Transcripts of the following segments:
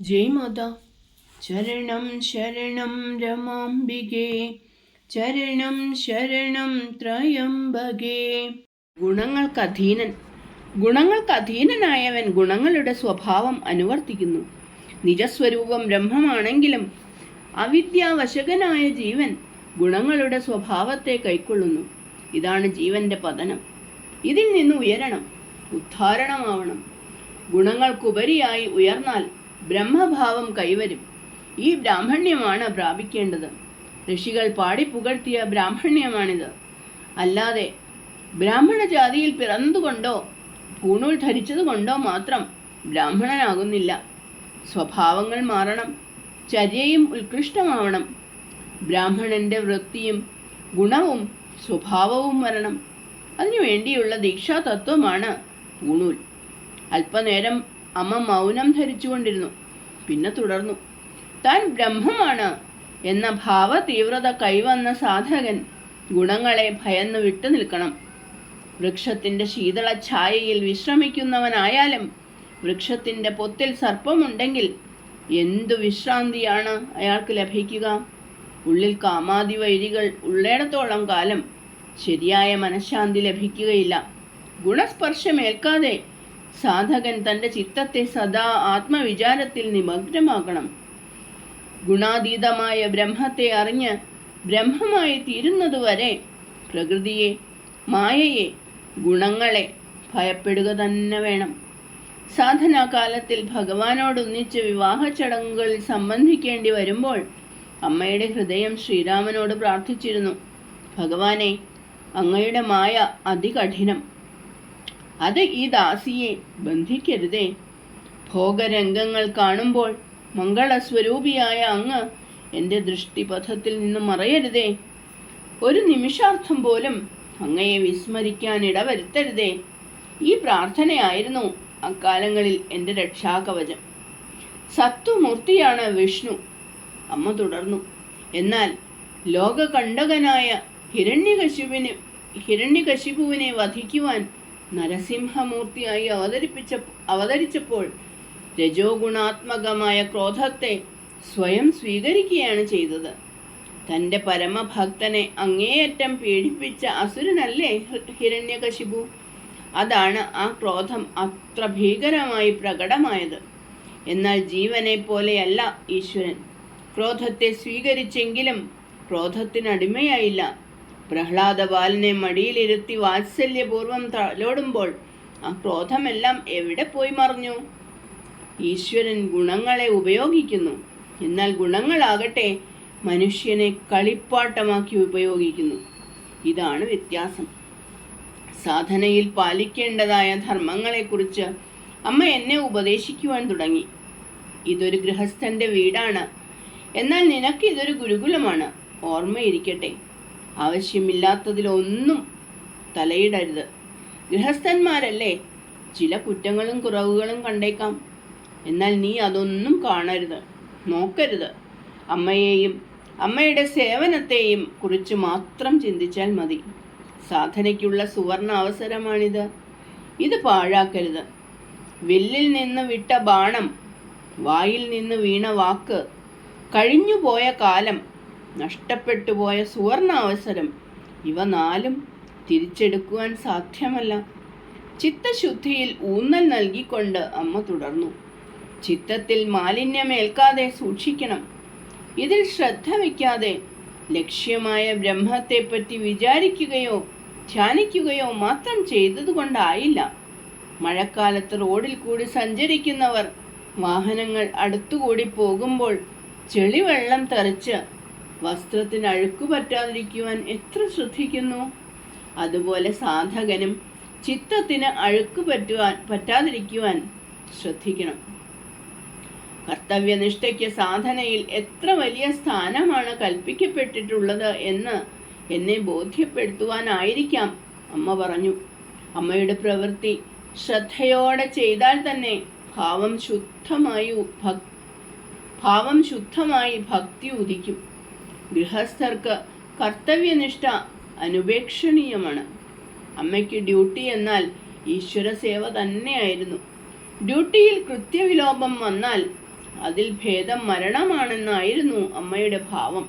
ജയ് മാത. ചരണം ശരണം രമാംബികേ. ചരണം ശരണം ത്രയംബകേ. ഗുണങ്ങൾക്ക് അധീനൻ. ഗുണങ്ങൾക്ക് അധീനനായവൻ ഗുണങ്ങളുടെ സ്വഭാവം അനുവർത്തിക്കുന്നു. നിജസ്വരൂപം ബ്രഹ്മമാണെങ്കിലും അവിദ്യാവശകനായ ജീവൻ ഗുണങ്ങളുടെ സ്വഭാവത്തെ കൈക്കൊള്ളുന്നു. ഇതാണ് ജീവന്റെ പതനം. ഇതിൽ നിന്ന് ഉയരണം ഉദ്ധാരണമാവണം. ഗുണങ്ങൾക്കുപരിയായി ഉയർന്നാൽ ബ്രഹ്മഭാവം കൈവരും. ഈ ബ്രാഹ്മണ്യമാണ് പ്രാപിക്കേണ്ടത്. ഋഷികൾ പാടി പുകഴ്ത്തിയ ബ്രാഹ്മണ്യമാണിത്. അല്ലാതെ ബ്രാഹ്മണ ജാതിയിൽ പിറന്നുകൊണ്ടോ പൂണൂൽ ധരിച്ചതുകൊണ്ടോ മാത്രം ബ്രാഹ്മണനാകുന്നില്ല. സ്വഭാവങ്ങൾ മാറണം ചര്യയും ഉത്കൃഷ്ടമാവണം ബ്രാഹ്മണന്റെ വൃത്തിയും ഗുണവും സ്വഭാവവും വരണം. അതിനുവേണ്ടിയുള്ള ദീക്ഷാതത്വമാണ് പൂണൂൽ. അല്പനേരം അമ്മ മൗനം ധരിച്ചുകൊണ്ടിരുന്നു. പിന്നെ തുടർന്നു. താൻ ബ്രഹ്മമാണ് എന്ന ഭാവ തീവ്രത കൈവന്ന സാധകൻ ഗുണങ്ങളെ ഭയന്ന് വിട്ടു നിൽക്കണം. വൃക്ഷത്തിന്റെ ശീതള ഛായയിൽ വിശ്രമിക്കുന്നവനായാലും വൃക്ഷത്തിന്റെ പൊത്തിൽ സർപ്പമുണ്ടെങ്കിൽ എന്തു വിശ്രാന്തിയാണ് അയാൾക്ക് ലഭിക്കുക? ഉള്ളിൽ കാമാതി വൈരികൾ ഉള്ളിടത്തോളം കാലം ശരിയായ മനഃശാന്തി ലഭിക്കുകയില്ല. ഗുണസ്പർശമേൽക്കാതെ സാധകൻ തന്റെ ചിത്തത്തെ സദാ ആത്മവിചാരത്തിൽ നിമഗ്നമാക്കണം ഗുണാതീതമായ ബ്രഹ്മത്തെ അറിഞ്ഞ് ബ്രഹ്മമായി തീരുന്നതുവരെ പ്രകൃതിയെ മായയെ ഗുണങ്ങളെ ഭയപ്പെടുക തന്നെ വേണം. സാധനാകാലത്തിൽ ഭഗവാനോടൊന്നിച്ച് വിവാഹ ചടങ്ങുകളിൽ സംബന്ധിക്കേണ്ടി വരുമ്പോൾ അമ്മയുടെ ഹൃദയം ശ്രീരാമനോട് പ്രാർത്ഥിച്ചിരുന്നു. ഭഗവാനെ അങ്ങയുടെ മായ അതികഠിനം. അത് ഈ ദാസിയെ ബന്ധിക്കരുതേ. ഭോഗരംഗങ്ങൾ കാണുമ്പോൾ മംഗളസ്വരൂപിയായ അങ്ങ് എന്റെ ദൃഷ്ടിപഥത്തിൽ നിന്ന് മറയരുതേ. ഒരു നിമിഷാർത്ഥം പോലും അങ്ങയെ വിസ്മരിക്കാൻ ഇടവരുത്തരുതേ. ഈ പ്രാർത്ഥനയായിരുന്നു അക്കാലങ്ങളിൽ എന്റെ രക്ഷാകവചം. സത്വമൂർത്തിയാണ് വിഷ്ണു. അമ്മ തുടർന്നു. എന്നാൽ ലോകകണ്ടകനായ ഹിരണ്യകശിപുവിനെ ഹിരണ്യകശിപുവിനെ വധിക്കുവാൻ നരസിംഹമൂർത്തിയായി അവതരിപ്പിച്ച അവതരിച്ചപ്പോൾ രജോ ഗുണാത്മകമായ ക്രോധത്തെ സ്വയം സ്വീകരിക്കുകയാണ് ചെയ്തത്. തന്റെ പരമഭക്തനെ അങ്ങേയറ്റം പീഡിപ്പിച്ച അസുരനല്ലേ ഹിരണ്യകശിപു? അതാണ് ആ ക്രോധം അത്ര ഭീകരമായി പ്രകടമായത്. എന്നാൽ ജീവനെ പോലെയല്ല ഈശ്വരൻ. ക്രോധത്തെ സ്വീകരിച്ചെങ്കിലും ക്രോധത്തിനടിമയായില്ല. പ്രഹ്ലാദ ബാലനെ മടിയിലിരുത്തി വാത്സല്യപൂർവം തലോടുമ്പോൾ ആ ക്രോധമെല്ലാം എവിടെ പോയി മറഞ്ഞു? ഈശ്വരൻ ഗുണങ്ങളെ ഉപയോഗിക്കുന്നു. എന്നാൽ ഗുണങ്ങളാകട്ടെ മനുഷ്യനെ കളിപ്പാട്ടമാക്കി ഉപയോഗിക്കുന്നു. ഇതാണ് വ്യത്യാസം. സാധനയിൽ പാലിക്കേണ്ടതായ ധർമ്മങ്ങളെക്കുറിച്ച് അമ്മ എന്നെ ഉപദേശിക്കുവാൻ തുടങ്ങി. ഇതൊരു ഗൃഹസ്ഥന്റെ വീടാണ്. എന്നാൽ നിനക്ക് ഇതൊരു ഗുരുകുലമാണ്. ഓർമ്മയിരിക്കട്ടെ. ആവശ്യമില്ലാത്തതിലൊന്നും തലയിടരുത്. ഗൃഹസ്ഥന്മാരല്ലേ? ചില കുറ്റങ്ങളും കുറവുകളും കണ്ടേക്കാം. എന്നാൽ നീ അതൊന്നും കാണരുത്. നോക്കരുത്. അമ്മയെയും അമ്മയുടെ സേവനത്തെയും കുറിച്ച് മാത്രം ചിന്തിച്ചാൽ മതി. സാധനയ്ക്കുള്ള സുവർണ അവസരമാണിത്. ഇത് പാഴാക്കരുത്. വില്ലിൽ നിന്ന് വിട്ട ബാണം വായിൽ നിന്ന് വീണ വാക്ക് കഴിഞ്ഞുപോയ കാലം നഷ്ടപ്പെട്ടു പോയ സുവർണ അവസരം. ഇവ നാലും തിരിച്ചെടുക്കുവാൻ സാധ്യമല്ല. ചിത്തശുദ്ധിയിൽ ഊന്നൽ നൽകിക്കൊണ്ട് അമ്മ തുടർന്നു. ചിത്തത്തിൽ മാലിന്യമേൽക്കാതെ സൂക്ഷിക്കണം. ഇതിൽ ശ്രദ്ധ വയ്ക്കാതെ ലക്ഷ്യമായ ബ്രഹ്മത്തെപ്പറ്റി വിചാരിക്കുകയോ ധ്യാനിക്കുകയോ മാത്രം ചെയ്തതുകൊണ്ടായില്ല. മഴക്കാലത്ത് റോഡിൽ കൂടി സഞ്ചരിക്കുന്നവർ വാഹനങ്ങൾ അടുത്തുകൂടി പോകുമ്പോൾ ചെളിവെള്ളം തെറിച്ച് വസ്ത്രത്തിന് അഴുക്കു പറ്റാതിരിക്കുവാൻ എത്ര ശ്രദ്ധിക്കുന്നു? അതുപോലെ സാധകനും ചിത്തത്തിന് അഴുക്ക് പറ്റുവാൻ പറ്റാതിരിക്കുവാൻ ശ്രദ്ധിക്കണം. കർത്തവ്യനിഷ്ഠയ്ക്ക് സാധനയിൽ എത്ര വലിയ സ്ഥാനമാണ് കൽപ്പിക്കപ്പെട്ടിട്ടുള്ളത് എന്ന് എന്നെ ബോധ്യപ്പെടുത്തുവാനായിരിക്കാം അമ്മ പറഞ്ഞു. അമ്മയുടെ പ്രവൃത്തി ശ്രദ്ധയോടെ ചെയ്താൽ തന്നെ ഭാവം ശുദ്ധമായി ഭാവം ശുദ്ധമായി ഭക്തി ഉദിക്കും. ഗൃഹസ്ഥർക്ക് കർത്തവ്യനിഷ്ഠ അനുപേക്ഷണീയമാണ്. അമ്മയ്ക്ക് ഡ്യൂട്ടി എന്നാൽ ഈശ്വര സേവ തന്നെയായിരുന്നു. ഡ്യൂട്ടിയിൽ കൃത്യവിലോപം വന്നാൽ അതിൽ ഭേദം മരണമാണെന്നായിരുന്നു അമ്മയുടെ ഭാവം.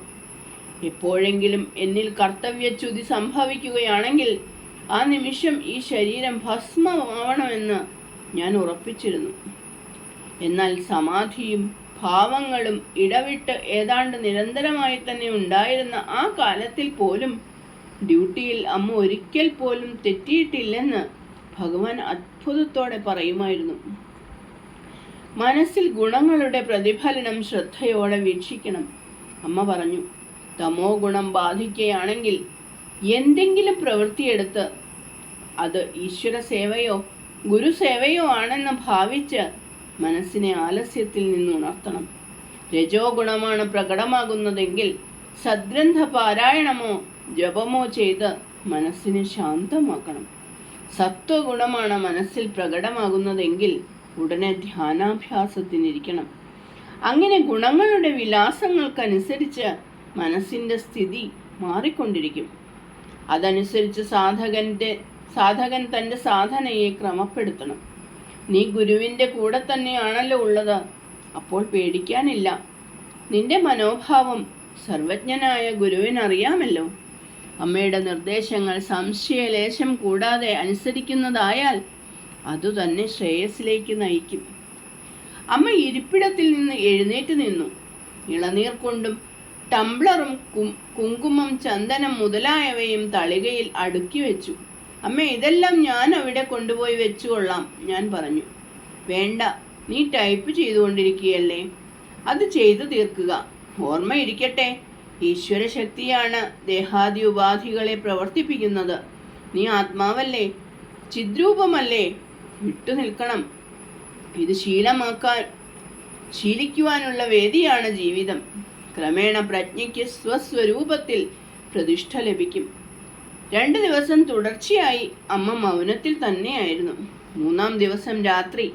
എപ്പോഴെങ്കിലും എന്നിൽ കർത്തവ്യച്യുതി സംഭവിക്കുകയാണെങ്കിൽ ആ നിമിഷം ഈ ശരീരം ഭസ്മമാവണമെന്ന് ഞാൻ ഉറപ്പിച്ചിരുന്നു. എന്നാൽ സമാധിയും ഭാവങ്ങളും ഇടവിട്ട് ഏതാണ്ട് നിരന്തരമായി തന്നെ ഉണ്ടായിരുന്ന ആ കാലത്തിൽ പോലും ഡ്യൂട്ടിയിൽ അമ്മ ഒരിക്കൽ പോലും തെറ്റിയിട്ടില്ലെന്ന് ഭഗവാൻ അത്ഭുതത്തോടെ പറയുമായിരുന്നു. മനസ്സിൽ ഗുണങ്ങളുടെ പ്രതിഫലനം ശ്രദ്ധയോടെ വീക്ഷിക്കണം. അമ്മ പറഞ്ഞു തമോ ഗുണം ബാധിക്കുകയാണെങ്കിൽ എന്തെങ്കിലും പ്രവൃത്തിയെടുത്ത് അത് ഈശ്വര സേവയോ ഗുരുസേവയോ ആണെന്ന് ഭാവിച്ച് മനസ്സിനെ ആലസ്യത്തിൽ നിന്ന് ഉണർത്തണം. രജോ ഗുണമാണ് പ്രകടമാകുന്നതെങ്കിൽ സദ്ഗ്രന്ഥ പാരായണമോ ജപമോ ചെയ്ത് മനസ്സിനെ ശാന്തമാക്കണം. സത്വഗുണമാണ് മനസ്സിൽ പ്രകടമാകുന്നതെങ്കിൽ ഉടനെ ധ്യാനാഭ്യാസത്തിനിരിക്കണം. അങ്ങനെ ഗുണങ്ങളുടെ വിലാസങ്ങൾക്കനുസരിച്ച് മനസ്സിന്റെ സ്ഥിതി മാറിക്കൊണ്ടിരിക്കും. അതനുസരിച്ച് സാധകന്റെ സാധകൻ തന്റെ സാധനയെ ക്രമപ്പെടുത്തണം. നീ ഗുരുവിന്റെ കൂടെ തന്നെയാണല്ലോ ഉള്ളത്. അപ്പോൾ പേടിക്കാനില്ല. നിന്റെ മനോഭാവം സർവജ്ഞനായ ഗുരുവിനറിയാമല്ലോ. അമ്മയുടെ നിർദ്ദേശങ്ങൾ സംശയലേശം കൂടാതെ അനുസരിക്കുന്നതായാൽ അതുതന്നെ ശ്രേയസിലേക്ക് നയിക്കും. അമ്മ ഇരിപ്പിടത്തിൽ നിന്ന് എഴുന്നേറ്റ് നിന്നു. ഇളനീർ കൊണ്ടും ടംബ്ലറും കുങ്കുമം ചന്ദനം മുതലായവയും തളികയിൽ അടുക്കി വെച്ചു. അമ്മ ഇതെല്ലാം ഞാൻ അവിടെ കൊണ്ടുപോയി വെച്ചുകൊള്ളാം ഞാൻ പറഞ്ഞു. വേണ്ട നീ ടൈപ്പ് ചെയ്തുകൊണ്ടിരിക്കുകയല്ലേ? അത് ചെയ്തു തീർക്കുക. ഓർമ്മയിരിക്കട്ടെ ഈശ്വര ശക്തിയാണ് ദേഹാദി ഉപാധികളെ പ്രവർത്തിപ്പിക്കുന്നത്. നീ ആത്മാവല്ലേ? ചിദ്രൂപമല്ലേ? വിട്ടു നിൽക്കണം. ഇത് ശീലമാക്കാൻ ശീലിക്കുവാനുള്ള വേദിയാണ് ജീവിതം. ക്രമേണ പ്രജ്ഞയ്ക്ക് സ്വസ്വരൂപത്തിൽ പ്രതിഷ്ഠ ലഭിക്കും. രണ്ട് ദിവസം തുടർച്ചയായി അമ്മ മൗനത്തിൽ തന്നെയായിരുന്നു. മൂന്നാം ദിവസം രാത്രി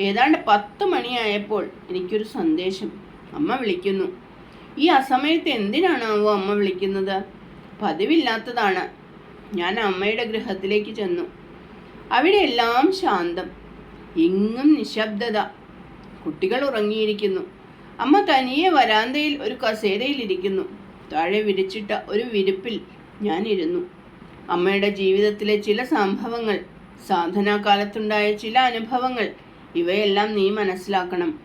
ഏതാണ്ട് പത്ത് മണിയായപ്പോൾ എനിക്കൊരു സന്ദേശം. അമ്മ വിളിക്കുന്നു. ഈ അസമയത്ത് എന്തിനാണാവോ അമ്മ വിളിക്കുന്നത്? പതിവില്ലാത്തതാണ്. ഞാൻ അമ്മയുടെ ഗൃഹത്തിലേക്ക് ചെന്നു. അവിടെ എല്ലാം ശാന്തം. എങ്ങും നിശബ്ദത. കുട്ടികൾ ഉറങ്ങിയിരിക്കുന്നു. അമ്മ തനിയെ വരാന്തയിൽ ഒരു കസേരയിലിരിക്കുന്നു. താഴെ വിരിച്ചിട്ട ഒരു വിരിപ്പിൽ ഞാനിരുന്നു. അമ്മയുടെ ജീവിതത്തിലെ ചില സംഭവങ്ങൾ സാധനാകാലത്തുണ്ടായ ചില അനുഭവങ്ങൾ ഇവയെല്ലാം നീ മനസ്സിലാക്കണം.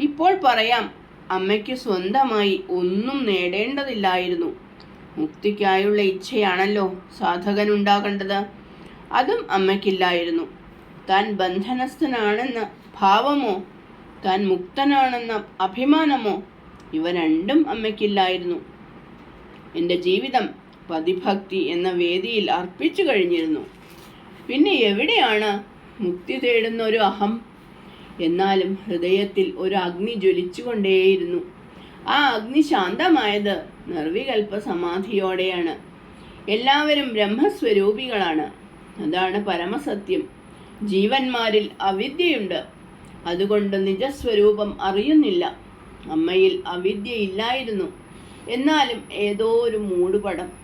ഇപ്പോൾ പറയാം അമ്മയ്ക്ക് സ്വന്തമായി ഒന്നും നേടേണ്ടതില്ലായിരുന്നു. മുക്തിക്കായുള്ള ഇച്ഛയാണല്ലോ സാധകൻ സാധകനുണ്ടാകേണ്ടത്. അതും അമ്മയ്ക്കില്ലായിരുന്നു. താൻ ബന്ധനസ്ഥനാണെന്ന ഭാവമോ താൻ മുക്തനാണെന്ന അഭിമാനമോ ഇവ രണ്ടും അമ്മയ്ക്കില്ലായിരുന്നു. എന്റെ ജീവിതം പതിഭക്തി എന്ന വേദിയിൽ അർപ്പിച്ചു കഴിഞ്ഞിരുന്നു. പിന്നെ എവിടെയാണ് മുക്തി തേടുന്ന ഒരു അഹം? എന്നാലും ഹൃദയത്തിൽ ഒരു അഗ്നി ജ്വലിച്ചുകൊണ്ടേയിരുന്നു. ആ അഗ്നി ശാന്തമായത് നിർവികൽപ്പ സമാധിയോടെയാണ് എല്ലാവരും ബ്രഹ്മസ്വരൂപികളാണ്. അതാണ് പരമസത്യം. ജീവന്മാരിൽ അവിദ്യയുണ്ട്. അതുകൊണ്ട് നിജസ്വരൂപം അറിയുന്നില്ല. അമ്മയിൽ അവിദ്യയില്ലായിരുന്നു എന്നാലും ഏതോ ഒരു മൂടുപടം.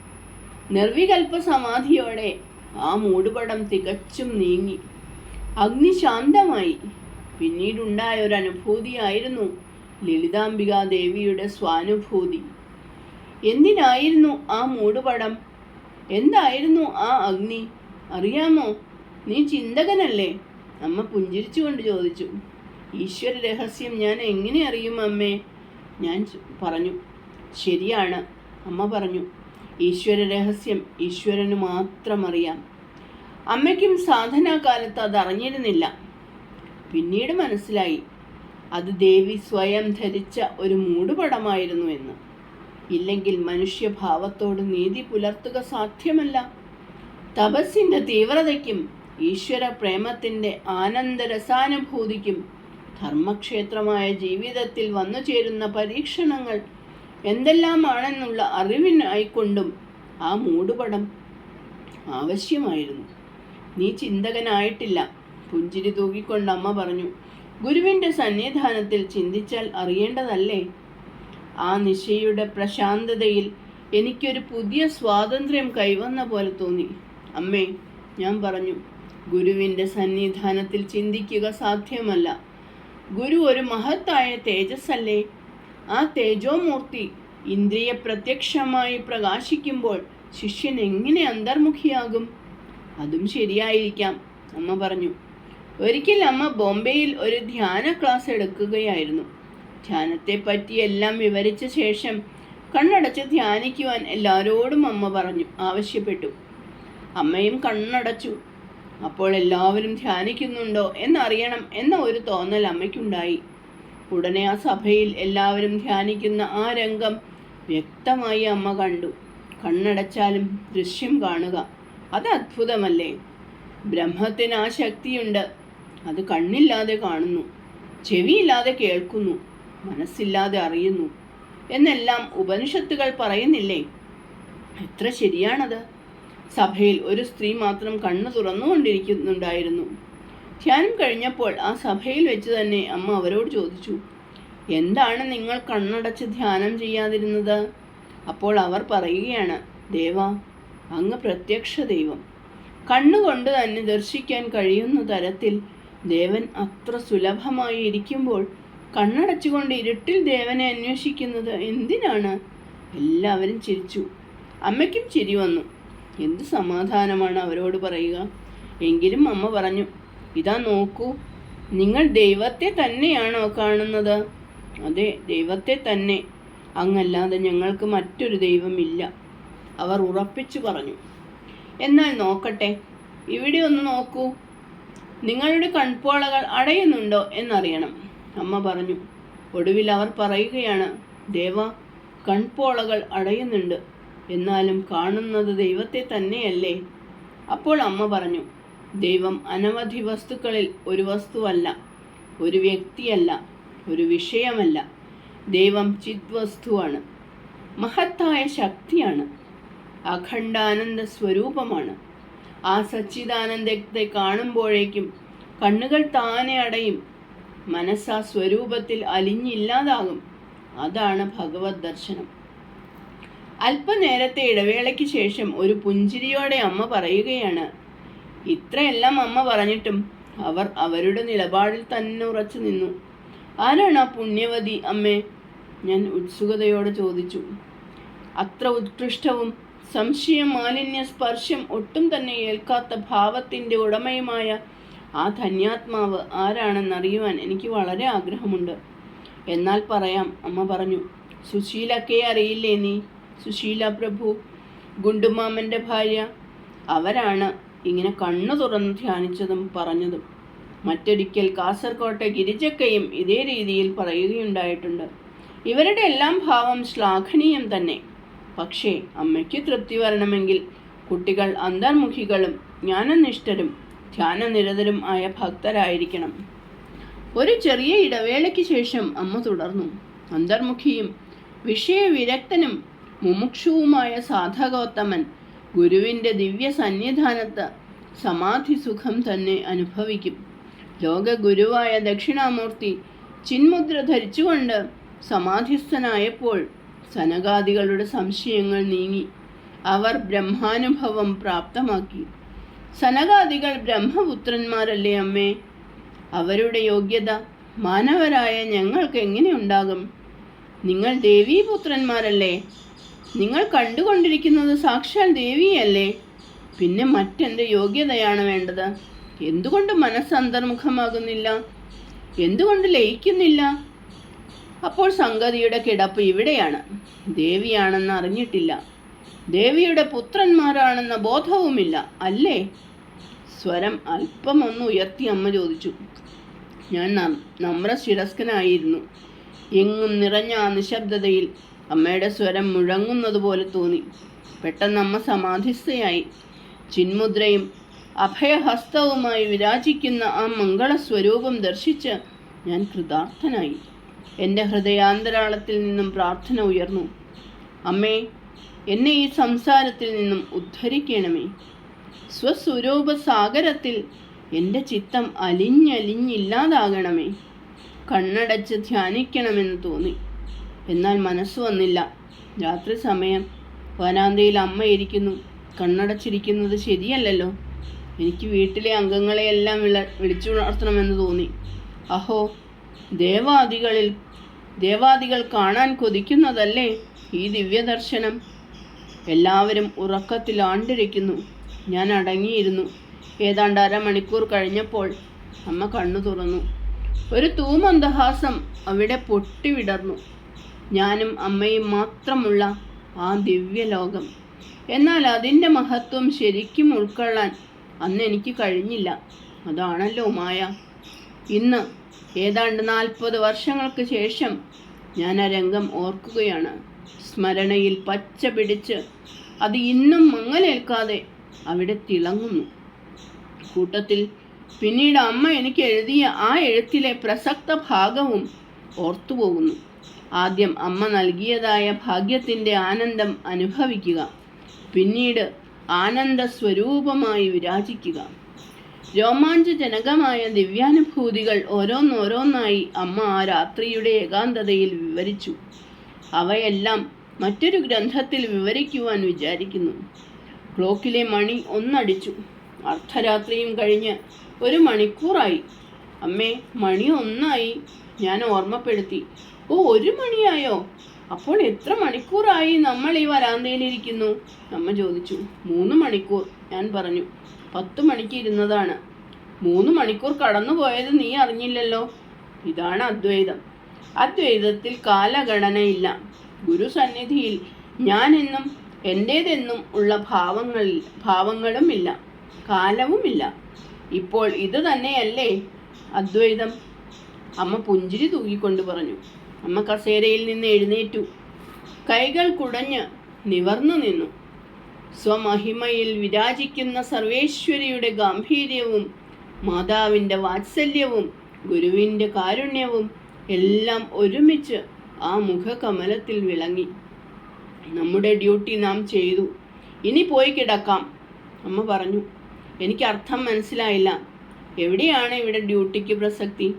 നിർവികൽപ്പ സമാധിയോടെ ആ മൂടുപടം തികച്ചും നീങ്ങി. അഗ്നി ശാന്തമായി പിന്നീടുണ്ടായ ഒരു അനുഭൂതിയായിരുന്നു ലളിതാംബിക ദേവിയുടെ സ്വാനുഭൂതി. എന്തിനായിരുന്നു ആ മൂടുപടം? എന്തായിരുന്നു ആ അഗ്നി? അറിയാമോ? നീ ചിന്തകനല്ലേ? അമ്മ പുഞ്ചിരിച്ചുകൊണ്ട് ചോദിച്ചു. ഈശ്വര രഹസ്യം ഞാൻ എങ്ങനെ അറിയും അമ്മേ? ഞാൻ പറഞ്ഞു. ശരിയാണ്. അമ്മ പറഞ്ഞു. ഈശ്വര രഹസ്യം ഈശ്വരന് മാത്രം അറിയാം അമ്മയ്ക്കും സാധനാകാലത്ത് അത് അറിഞ്ഞിരുന്നില്ല. പിന്നീട് മനസ്സിലായി അത് ദേവി സ്വയം ധരിച്ച ഒരു മൂടുപടമായിരുന്നു എന്ന്. ഇല്ലെങ്കിൽ മനുഷ്യഭാവത്തോട് നീതി പുലർത്തുക സാധ്യമല്ല. തപസ്സിന്റെ തീവ്രതയ്ക്കും ഈശ്വര പ്രേമത്തിന്റെ ആനന്ദരസാനുഭൂതിക്കും ധർമ്മക്ഷേത്രമായ ജീവിതത്തിൽ വന്നു ചേരുന്ന പരീക്ഷണങ്ങൾ എന്തെല്ലാമാണെന്നുള്ള അറിവിനായിക്കൊണ്ടും ആ മൂടുപടം ആവശ്യമായിരുന്നു. നീ ചിന്തകനായിട്ടില്ല. പുഞ്ചിരി തൂക്കിക്കൊണ്ട് അമ്മ പറഞ്ഞു ഗുരുവിന്റെ സന്നിധാനത്തിൽ ചിന്തിച്ചാൽ അറിയേണ്ടതല്ലേ? ആ നിശയുടെ പ്രശാന്തതയിൽ എനിക്കൊരു പുതിയ സ്വാതന്ത്ര്യം കൈവന്ന പോലെ തോന്നി. അമ്മേ ഞാൻ പറഞ്ഞു ഗുരുവിന്റെ സന്നിധാനത്തിൽ ചിന്തിക്കുക സാധ്യമല്ല. ഗുരു ഒരു മഹത്തായ തേജസ്സല്ലേ? ആ തേജോമൂർത്തി ഇന്ദ്രിയ പ്രത്യക്ഷമായി പ്രകാശിക്കുമ്പോൾ ശിഷ്യൻ എങ്ങനെ അന്തർമുഖിയാകും? അതും ശരിയായിരിക്കാം അമ്മ പറഞ്ഞു. ഒരിക്കൽ അമ്മ ബോംബെയിൽ ഒരു ധ്യാന ക്ലാസ് എടുക്കുകയായിരുന്നു. ധ്യാനത്തെ പറ്റി എല്ലാം വിവരിച്ച ശേഷം കണ്ണടച്ച് ധ്യാനിക്കുവാൻ എല്ലാവരോടും അമ്മ പറഞ്ഞു ആവശ്യപ്പെട്ടു. അമ്മയും കണ്ണടച്ചു. അപ്പോൾ എല്ലാവരും ധ്യാനിക്കുന്നുണ്ടോ എന്നറിയണം എന്ന ഒരു തോന്നൽ അമ്മയ്ക്കുണ്ടായി. ഉടനെ ആ സഭയിൽ എല്ലാവരും ധ്യാനിക്കുന്ന ആ രംഗം വ്യക്തമായി അമ്മ കണ്ടു. കണ്ണടച്ചാലും ദൃശ്യം കാണുക. അത് അത്ഭുതമല്ലേ? ബ്രഹ്മത്തിന് ആ ശക്തിയുണ്ട്. അത് കണ്ണില്ലാതെ കാണുന്നു. ചെവിയില്ലാതെ കേൾക്കുന്നു. മനസ്സില്ലാതെ അറിയുന്നു. എന്നെല്ലാം ഉപനിഷത്തുകൾ പറയുന്നില്ലേ? എത്ര ശരിയാണത്? സഭയിൽ ഒരു സ്ത്രീ മാത്രം കണ്ണു തുറന്നുകൊണ്ടിരിക്കുന്നുണ്ടായിരുന്നു. ധ്യാനം കഴിഞ്ഞപ്പോൾ ആ സഭയിൽ വെച്ച് തന്നെ അമ്മ അവരോട് ചോദിച്ചു എന്താണ് നിങ്ങൾ കണ്ണടച്ച് ധ്യാനം ചെയ്യാതിരുന്നത്? അപ്പോൾ അവർ പറയുകയാണ് ദേവ അങ്ങ് പ്രത്യക്ഷ ദൈവം. കണ്ണുകൊണ്ട് തന്നെ ദർശിക്കാൻ കഴിയുന്ന തരത്തിൽ ദേവൻ അത്ര സുലഭമായി ഇരിക്കുമ്പോൾ കണ്ണടച്ചുകൊണ്ട് ഇരുട്ടിൽ ദേവനെ അന്വേഷിക്കുന്നത് എന്തിനാണ്? എല്ലാവരും ചിരിച്ചു. അമ്മയ്ക്കും ചിരി വന്നു. എന്ത് സമാധാനമാണ് അവരോട് പറയുക? എങ്കിലും അമ്മ പറഞ്ഞു ഇതാ നോക്കൂ നിങ്ങൾ ദൈവത്തെ തന്നെയാണോ കാണുന്നത്? അതെ ദൈവത്തെ തന്നെ. അങ്ങല്ലാതെ ഞങ്ങൾക്ക് മറ്റൊരു ദൈവമില്ല. അവർ ഉറപ്പിച്ചു പറഞ്ഞു. എന്നാൽ നോക്കട്ടെ ഇവിടെ ഒന്ന് നോക്കൂ. നിങ്ങളുടെ കൺപോളകൾ അടയുന്നുണ്ടോ എന്നറിയണം. അമ്മ പറഞ്ഞു ഒടുവിൽ അവർ പറയുകയാണ് ദേവ കൺപോളകൾ അടയുന്നുണ്ട്. എന്നാലും കാണുന്നത് ദൈവത്തെ തന്നെയല്ലേ? അപ്പോൾ അമ്മ പറഞ്ഞു ദൈവം അനവധി വസ്തുക്കളിൽ ഒരു വസ്തുവല്ല ഒരു വ്യക്തിയല്ല ഒരു വിഷയമല്ല. ദൈവം ചിദ്വസ്തുവാണ് മഹത്തായ ശക്തിയാണ് അഖണ്ഡാനന്ദ സ്വരൂപമാണ്. ആ സച്ചിദാനന്ദത്തെ കാണുമ്പോഴേക്കും കണ്ണുകൾ താനെ അടയും മനസ്സാ സ്വരൂപത്തിൽ അലിഞ്ഞില്ലാതാകും. അതാണ് ഭഗവത് ദർശനം. അല്പനേരത്തെ ഇടവേളയ്ക്ക് ശേഷം ഒരു പുഞ്ചിരിയോടെ അമ്മ പറയുകയാണ് ഇത്രയെല്ലാം അമ്മ പറഞ്ഞിട്ടും അവർ അവരുടെ നിലപാടിൽ തന്നെ ഉറച്ചു നിന്നു. ആരാണ് ആ പുണ്യവതി അമ്മേ? ഞാൻ ഉത്സുകതയോടെ ചോദിച്ചു. അത്ര ഉത്കൃഷ്ടവും സംശയ മാലിന്യ സ്പർശം ഒട്ടും തന്നെ ഏൽക്കാത്ത ഭാവത്തിന്റെ ഉടമയുമായ ആ ധന്യാത്മാവ് ആരാണെന്നറിയുവാൻ എനിക്ക് വളരെ ആഗ്രഹമുണ്ട്. എന്നാൽ പറയാം അമ്മ പറഞ്ഞു. സുശീലക്കെ അറിയില്ലേ നീ? സുശീല പ്രഭു ഗുണ്ടുമാമന്റെ ഭാര്യ അവരാണ് ഇങ്ങനെ കണ്ണു തുറന്ന് ധ്യാനിച്ചതും പറഞ്ഞതും. മറ്റൊരിക്കൽ കാസർകോട്ടെ ഗിരിജക്കയും ഇതേ രീതിയിൽ പറയുകയുണ്ടായിട്ടുണ്ട്. ഇവരുടെ എല്ലാം ഭാവം ശ്ലാഘനീയം തന്നെ. പക്ഷേ അമ്മയ്ക്ക് തൃപ്തി വരണമെങ്കിൽ കുട്ടികൾ അന്തർമുഖികളും ജ്ഞാനനിഷ്ഠരും ധ്യാനനിരതരും ആയ ഭക്തരായിരിക്കണം. ഒരു ചെറിയ ഇടവേളയ്ക്ക് ശേഷം അമ്മ തുടർന്നു. അന്തർമുഖിയും വിഷയവിരക്തനും മുമുക്ഷുവുമായ സാധകോത്തമൻ ഗുരുവിന്റെ ദിവ്യ സന്നിധാനത്ത് സമാധി സുഖം തന്നെ അനുഭവിക്കും. ലോകഗുരുവായ ദക്ഷിണാമൂർത്തി ചിന്മുദ്ര ധരിച്ചുകൊണ്ട് സമാധിസ്ഥനായപ്പോൾ സനകാദികളുടെ സംശയങ്ങൾ നീങ്ങി. അവർ ബ്രഹ്മാനുഭവം പ്രാപ്തമാക്കി. സനകാദികൾ ബ്രഹ്മപുത്രന്മാരല്ലേ അമ്മേ? അവരുടെ യോഗ്യത മാനവരായ ഞങ്ങൾക്ക് എങ്ങനെ ഉണ്ടാകും? നിങ്ങൾ ദേവീപുത്രന്മാരല്ലേ? നിങ്ങൾ കണ്ടുകൊണ്ടിരിക്കുന്നത് സാക്ഷാൽ ദേവിയല്ലേ? പിന്നെ മറ്റെന്ത് യോഗ്യതയാണ് വേണ്ടത്? എന്തുകൊണ്ട് മനസ്സ് അന്തർമുഖമാകുന്നില്ല എന്തുകൊണ്ട് ലയിക്കുന്നില്ല? അപ്പോൾ സംഗതിയുടെ കിടപ്പ് ഇവിടെയാണ്. ദേവിയാണെന്ന് അറിഞ്ഞിട്ടില്ല. ദേവിയുടെ പുത്രന്മാരാണെന്ന ബോധവുമില്ല അല്ലേ? സ്വരം അല്പം ഒന്ന് ഉയർത്തി അമ്മ ചോദിച്ചു. ഞാൻ നമ്ര ശിരസ്കനായിരുന്നു എങ്ങും നിറഞ്ഞ നിശബ്ദതയിൽ അമ്മയുടെ സ്വരം മുഴങ്ങുന്നത് പോലെ തോന്നി. പെട്ടെന്ന് അമ്മ സമാധിസ്ഥയായി. ചിന്മുദ്രയും അഭയഹസ്തവുമായി വിരാജിക്കുന്ന ആ മംഗളസ്വരൂപം ദർശിച്ച് ഞാൻ കൃതാർത്ഥനായി. എന്റെ ഹൃദയാന്തരാളത്തിൽ നിന്നും പ്രാർത്ഥന ഉയർന്നു. അമ്മേ എന്നെ ഈ സംസാരത്തിൽ നിന്നും ഉദ്ധരിക്കണമേ. സ്വസ്വരൂപ സാഗരത്തിൽ എന്റെ ചിത്തം അലിഞ്ഞലിഞ്ഞില്ലാതാകണമേ. കണ്ണടച്ച് ധ്യാനിക്കണമെന്ന് തോന്നി. എന്നാൽ മനസ്സ് വന്നില്ല. രാത്രി സമയം. വനാന്തയിൽ അമ്മ ഇരിക്കുന്നു. കണ്ണടച്ചിരിക്കുന്നത് ശരിയല്ലല്ലോ. എനിക്ക് വീട്ടിലെ അംഗങ്ങളെയെല്ലാം വിള വിളിച്ചുണർത്തണമെന്ന് തോന്നി. അഹോ ദേവാദികളിൽ ദേവാദികൾ കാണാൻ കൊതിക്കുന്നതല്ലേ ഈ ദിവ്യദർശനം? എല്ലാവരും ഉറക്കത്തിൽ ആണ്ടിരിക്കുന്നു. ഞാൻ അടങ്ങിയിരുന്നു. ഏതാണ്ട് അരമണിക്കൂർ കഴിഞ്ഞപ്പോൾ അമ്മ കണ്ണു തുറന്നു. ഒരു തൂമന്ദഹാസം അവിടെ പൊട്ടിവിടർന്നു ഞാനും അമ്മയും മാത്രമുള്ള ആ ദിവ്യലോകം. എന്നാൽ അതിന്റെ മഹത്വം ശരിക്കും ഉൾക്കൊള്ളാൻ അന്ന് എനിക്ക് കഴിഞ്ഞില്ല. അതാണല്ലോ മായ. ഇന്ന് ഏതാണ്ട് നാൽപ്പത് വർഷങ്ങൾക്ക് ശേഷം ഞാൻ ആ രംഗം ഓർക്കുകയാണ്. സ്മരണയിൽ പച്ച പിടിച്ച് അത് ഇന്നും മങ്ങലേൽക്കാതെ അവിടെ തിളങ്ങുന്നു. കൂട്ടത്തിൽ പിന്നീട് അമ്മ എനിക്ക് എഴുതിയ ആ എഴുത്തിലെ പ്രസക്ത ഭാഗവും ഓർത്തുപോകുന്നു. ആദ്യം അമ്മ നൽകിയതായ ഭാഗ്യത്തിന്റെ ആനന്ദം അനുഭവിക്കുക. പിന്നീട് ആനന്ദ സ്വരൂപമായി വിരാജിക്കുക രോമാഞ്ചജനകമായ ദിവ്യാനുഭൂതികൾ ഓരോന്നോരോന്നായി അമ്മ ആ രാത്രിയുടെ ഏകാന്തതയിൽ വിവരിച്ചു. അവയെല്ലാം മറ്റൊരു ഗ്രന്ഥത്തിൽ വിവരിക്കുവാൻ വിചാരിക്കുന്നു. ക്ലോക്കിലെ മണി ഒന്നടിച്ചു. അർദ്ധരാത്രിയും കഴിഞ്ഞ് ഒരു മണിക്കൂറായി. അമ്മേ മണി ഒന്നായി. ഞാൻ ഓർമ്മപ്പെടുത്തി. ഓ ഒരു മണിയായോ? അപ്പോൾ എത്ര മണിക്കൂറായി നമ്മൾ ഈ വരാന്തയിലിരിക്കുന്നു? അമ്മ ചോദിച്ചു. മൂന്ന് മണിക്കൂർ ഞാൻ പറഞ്ഞു. പത്ത് മണിക്ക് ഇരുന്നതാണ്. മൂന്ന് മണിക്കൂർ കടന്നുപോയത് നീ അറിഞ്ഞില്ലല്ലോ? ഇതാണ് അദ്വൈതം. അദ്വൈതത്തിൽ കാലഗണനയില്ല. ഗുരുസന്നിധിയിൽ ഞാനെന്നും എന്റേതെന്നും ഉള്ള ഭാവങ്ങളിൽ ഭാവങ്ങളുമില്ല. കാലവുമില്ല. ഇപ്പോൾ ഇത് തന്നെയല്ലേ അദ്വൈതം? അമ്മ പുഞ്ചിരി തൂക്കിക്കൊണ്ട് പറഞ്ഞു. അമ്മ കസേരയിൽ നിന്ന് എഴുന്നേറ്റു. കൈകൾ കുടഞ്ഞ് നിവർന്നു നിന്നു. സ്വമഹിമയിൽ വിരാജിക്കുന്ന സർവേശ്വരിയുടെ ഗാംഭീര്യവും മാതാവിന്റെ വാത്സല്യവും ഗുരുവിന്റെ കാരുണ്യവും എല്ലാം ഒരുമിച്ച് ആ മുഖകമലത്തിൽ വിളങ്ങി. നമ്മുടെ ഡ്യൂട്ടി നാം ചെയ്തു. ഇനി പോയി കിടക്കാം അമ്മ പറഞ്ഞു. എനിക്ക് അർത്ഥം മനസ്സിലായില്ല. എവിടെയാണ് ഇവിടെ ഡ്യൂട്ടിക്ക് പ്രസക്തി?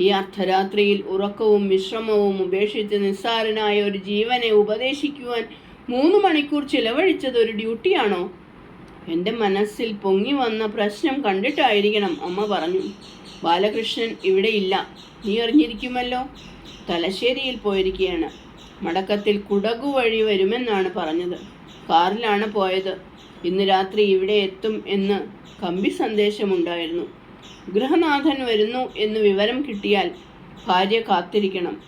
ഈ അർദ്ധരാത്രിയിൽ ഉറക്കവും വിശ്രമവും ഉപേക്ഷിച്ച് നിസ്സാരനായ ഒരു ജീവനെ ഉപദേശിക്കുവാൻ മൂന്ന് മണിക്കൂർ ചിലവഴിച്ചത് ഒരു ഡ്യൂട്ടിയാണോ? എന്റെ മനസ്സിൽ പൊങ്ങി വന്ന പ്രശ്നം കണ്ടിട്ടായിരിക്കണം അമ്മ പറഞ്ഞു. ബാലകൃഷ്ണൻ ഇവിടെ ഇല്ല. നീ അറിഞ്ഞിരിക്കുമല്ലോ? തലശ്ശേരിയിൽ പോയിരിക്കുകയാണ് മടക്കത്തിൽ കുടകു വഴി വരുമെന്നാണ് പറഞ്ഞത്. കാറിലാണ് പോയത്. ഇന്ന് രാത്രി ഇവിടെ എത്തും എന്ന് കമ്പി സന്ദേശമുണ്ടായിരുന്നു. ഗൃഹനാഥൻ വരുന്നു എന്ന് വിവരം കിട്ടിയാൽ ഭാര്യ കാത്തിരിക്കണം.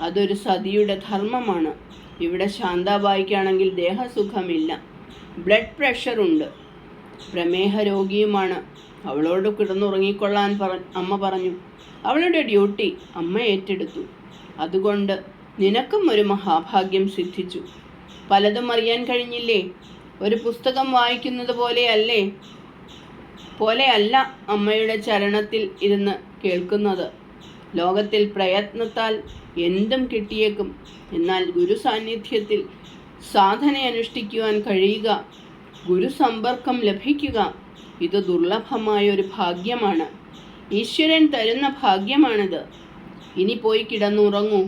അതൊരു സതിയുടെ ധർമ്മമാണ്. ഇവിടെ ശാന്താബായിക്കാണെങ്കിൽ ദേഹസുഖമില്ല. ബ്ലഡ് പ്രഷറുണ്ട്. പ്രമേഹ രോഗിയുമാണ്. അവളോട് കിടന്നുറങ്ങിക്കൊള്ളാൻ പറ അമ്മ പറഞ്ഞു. അവളുടെ ഡ്യൂട്ടി അമ്മ ഏറ്റെടുത്തു. അതുകൊണ്ട് നിനക്കും ഒരു മഹാഭാഗ്യം സിദ്ധിച്ചു. പലതും അറിയാൻ കഴിഞ്ഞില്ലേ? ഒരു പുസ്തകം വായിക്കുന്നത് പോലെയല്ലേ പോലെയല്ല അമ്മയുടെ ചരണത്തിൽ ഇരുന്ന് കേൾക്കുന്നത്. ലോകത്തിൽ പ്രയത്നത്താൽ എന്തും കിട്ടിയേക്കും. എന്നാൽ ഗുരു സാന്നിധ്യത്തിൽ സാധന അനുഷ്ഠിക്കുവാൻ കഴിയുക ഗുരുസമ്പർക്കം ലഭിക്കുക ഇത് ദുർലഭമായ ഒരു ഭാഗ്യമാണ്. ഈശ്വരൻ തരുന്ന ഭാഗ്യമാണിത്. ഇനി പോയി കിടന്നുറങ്ങൂ.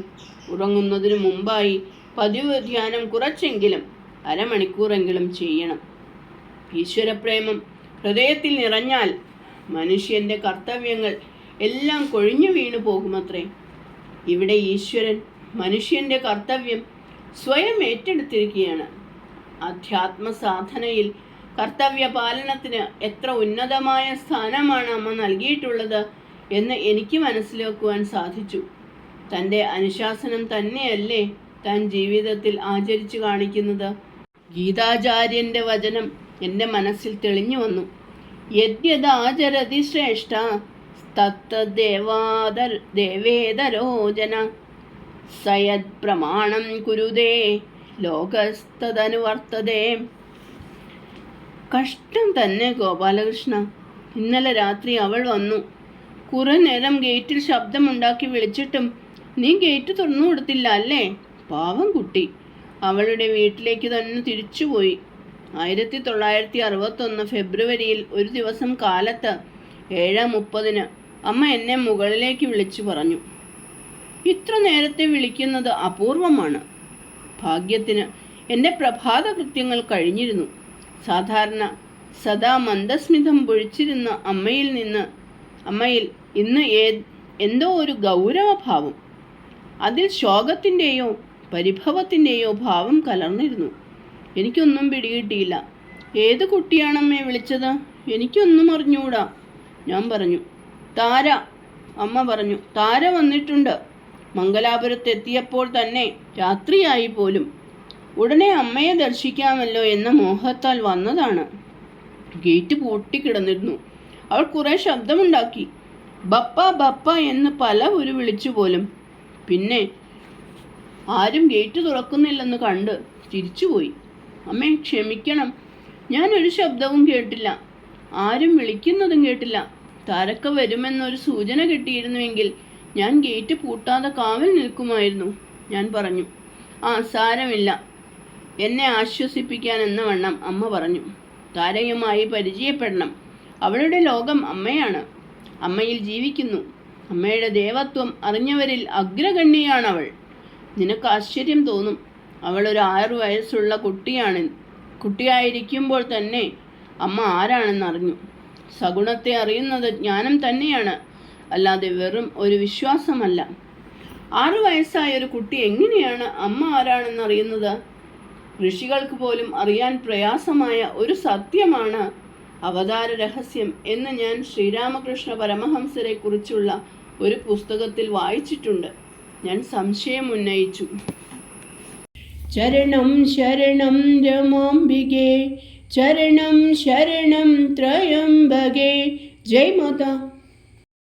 ഉറങ്ങുന്നതിനു മുമ്പായി പതിവ് ധ്യാനം കുറച്ചെങ്കിലും അരമണിക്കൂറെങ്കിലും ചെയ്യണം. ഈശ്വരപ്രേമം ഹൃദയത്തിൽ നിറഞ്ഞാൽ മനുഷ്യന്റെ കർത്തവ്യങ്ങൾ എല്ലാം കൊഴിഞ്ഞു വീണു പോകുമത്രേ. ഇവിടെ ഈശ്വരൻ മനുഷ്യന്റെ കർത്തവ്യം സ്വയം ഏറ്റെടുത്തിരിക്കുകയാണ്. അധ്യാത്മ സാധനയിൽ കർത്തവ്യ പാലനത്തിന് എത്ര ഉന്നതമായ സ്ഥാനമാണ് അമ്മ നൽകിയിട്ടുള്ളത് എന്ന് എനിക്ക് മനസ്സിലാക്കുവാൻ സാധിച്ചു. തന്റെ അനുശാസനം തന്നെയല്ലേ താൻ ജീവിതത്തിൽ ആചരിച്ചു കാണിക്കുന്നത്? ഗീതാചാര്യന്റെ വചനം എന്റെ മനസ്സിൽ തെളിഞ്ഞു വന്നു. യദ്യദാചരതി ശ്രേഷ്ഠ തത്തദേവാദർ ദേവേതരോചന സയത് പ്രമാണം കുരുതേ ലോകസ്തനുവർത്തതേ കഷ്ടം തന്നെ ഗോപാലകൃഷ്ണ. ഇന്നലെ രാത്രി അവൾ വന്നു. കുറെ നേരം ഗേറ്റിൽ ശബ്ദമുണ്ടാക്കി വിളിച്ചിട്ടും നീ ഗേറ്റ് തുറന്നു കൊടുത്തില്ല അല്ലേ? പാവം കുട്ടി. അവളുടെ വീട്ടിലേക്ക് തന്നെ തിരിച്ചുപോയി. ആയിരത്തി തൊള്ളായിരത്തി അറുപത്തൊന്ന് ഫെബ്രുവരിയിൽ ഒരു ദിവസം കാലത്ത് ഏഴ് മുപ്പതിന് അമ്മ എന്നെ മുകളിലേക്ക് വിളിച്ചു പറഞ്ഞു. ഇത്ര നേരത്തെ വിളിക്കുന്നത് അപൂർവമാണ്. ഭാഗ്യത്തിന് എന്റെ പ്രഭാത കൃത്യങ്ങൾ കഴിഞ്ഞിരുന്നു. സാധാരണ സദാ മന്ദസ്മിതം പൊഴിച്ചിരുന്ന അമ്മയിൽ നിന്ന് അമ്മയിൽ ഇന്ന് ഏ എന്തോ ഒരു ഗൗരവഭാവം. അതിൽ ശോകത്തിന്റെയോ പരിഭവത്തിന്റെയോ ഭാവം കലർന്നിരുന്നു. എനിക്കൊന്നും പിടികിട്ടിയില്ല. ഏത് കുട്ടിയാണമ്മേ വിളിച്ചത്? എനിക്കൊന്നും അറിഞ്ഞുകൂടാ ഞാൻ പറഞ്ഞു താര. അമ്മ പറഞ്ഞു താര വന്നിട്ടുണ്ട്. മംഗലാപുരത്ത് എത്തിയപ്പോൾ തന്നെ രാത്രിയായി പോലും. ഉടനെ അമ്മയെ ദർശിക്കാമല്ലോ എന്ന മോഹത്താൽ വന്നതാണ്. ഗേറ്റ് പൂട്ടിക്കിടന്നിരുന്നു. അവൾ കുറെ ശബ്ദമുണ്ടാക്കി. ബപ്പ ബപ്പ എന്ന് പല ഒരു വിളിച്ചു പോലും. പിന്നെ ആരും ഗേറ്റ് തുറക്കുന്നില്ലെന്ന് കണ്ട് തിരിച്ചുപോയി അമ്മേ ക്ഷമിക്കണം. ഞാൻ ഒരു ശബ്ദവും കേട്ടില്ല. ആരും വിളിക്കുന്നതും കേട്ടില്ല. താരക്ക വരുമെന്നൊരു സൂചന കിട്ടിയിരുന്നുവെങ്കിൽ ഞാൻ ഗേറ്റ് പൂട്ടാതെ കാവൽ നിൽക്കുമായിരുന്നു ഞാൻ പറഞ്ഞു. ആ സാരമില്ല. എന്നെ ആശ്വസിപ്പിക്കാൻ എന്ന വണ്ണം അമ്മ പറഞ്ഞു. താരയുമായി പരിചയപ്പെടണം. അവളുടെ ലോകം അമ്മയാണ്. അമ്മയിൽ ജീവിക്കുന്നു. അമ്മയുടെ ദേവത്വം അറിഞ്ഞവരിൽ അഗ്രഗണ്യയാണവൾ. നിനക്ക് ആശ്ചര്യം തോന്നും. അവൾ ഒരു ആറു വയസ്സുള്ള കുട്ടിയാണ്. കുട്ടിയായിരിക്കുമ്പോൾ തന്നെ അമ്മ ആരാണെന്ന് അറിഞ്ഞു സഗുണത്തെ അറിയുന്നത് ജ്ഞാനം തന്നെയാണ്. അല്ലാതെ വെറും ഒരു വിശ്വാസമല്ല. ആറു വയസ്സായ ഒരു കുട്ടി എങ്ങനെയാണ് അമ്മ ആരാണെന്ന് അറിയുന്നത് ഋഷികൾക്ക് പോലും അറിയാൻ പ്രയാസമായ ഒരു സത്യമാണ് അവതാര രഹസ്യം എന്ന് ഞാൻ ശ്രീരാമകൃഷ്ണ പരമഹംസരെ കുറിച്ചുള്ള ഒരു പുസ്തകത്തിൽ വായിച്ചിട്ടുണ്ട്. ഞാൻ സംശയം ഉന്നയിച്ചു. ചരണം ശരണം രമാംബികെ ചരണം ശരണം ത്രയംബകെ ജയ് മാതാ